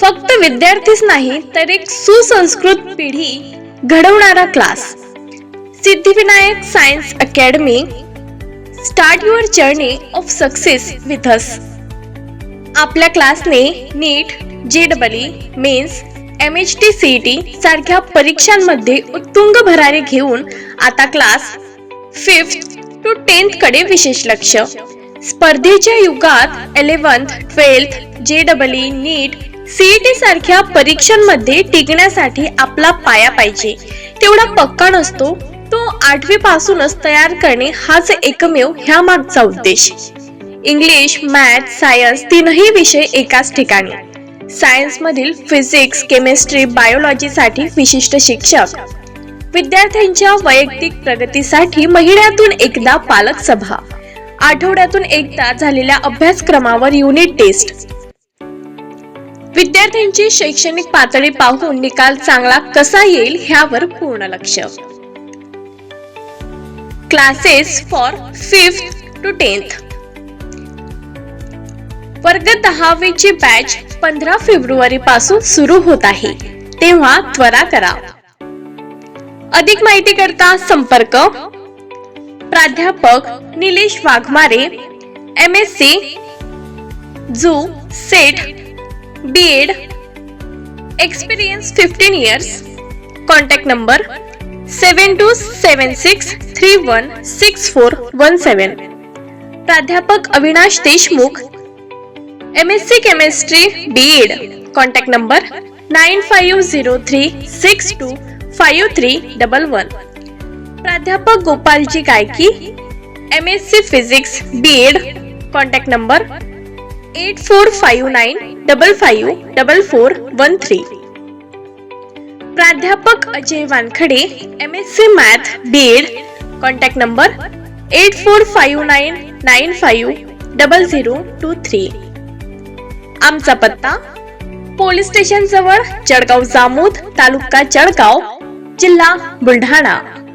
फक्त विद्यार्थीच नाही तर एक सुसंस्कृत पिढी घडवणारा class Siddhivinayak science academy start your journey of success with us आपल्या क्लासने नीट जे double E mains M H T C T सारख्या परीक्षांमध्ये उत्तुंग भरारी घेऊन आता क्लास फिफ्थ टू टेन्थकडे विशेष लक्ष. स्पर्धेच्या युगात eleventh twelfth J double E NEET CET सारख्या परीक्षांमध्ये टिकण्यासाठी आपला पाया पाहिजे. तेवढा पक्का नसतो तो आठवी पासूनच तयार करणे हाच एकमेव ह्या मागचा उद्देश. इंग्लिश मॅथ सायन्स तीनही विषय एकाच ठिकाणी. सायन्स मधील फिजिक्स केमिस्ट्री बायोलॉजीसाठी विशिष्ट शिक्षक. विद्यार्थ्यांच्या वैयक्तिक प्रगतीसाठी महिन्यातून एकदा पालक सभा आठवड्यातून एकदा झालेल्या अभ्यासक्रमावर युनिट टेस्ट. विद्यार्थ्यांची शैक्षणिक पातळी पाहून निकाल चांगला कसा येईल ह्यावर पूर्ण लक्ष. Classes for fifth to tenth वर्ग दहावीची बॅच पंधरा फेब्रुवारी पासून सुरू होत आहे. तेव्हा त्वरा करा. अधिक माहिती करता संपर्क. प्राध्यापक Nilesh Waghmare M S C जू SET B Ed experience fifteen years contact number seven two seven six three one six four one seven प्राध्यापक Avinash Deshmukh M S C chemistry B Ed contact number nine five zero three six two five three double one प्राध्यापक Gopalji Gayaki M S C physics B Ed contact number eight four five nine double five double four one three प्राध्यापक Ajay Wankhade M S C math B Ed contact number eight four five nine nine five double zero two three आमचा पत्ता police station जवळ जळगाव जामोद तालुका जळगाव जिल्हा बुलढाणा.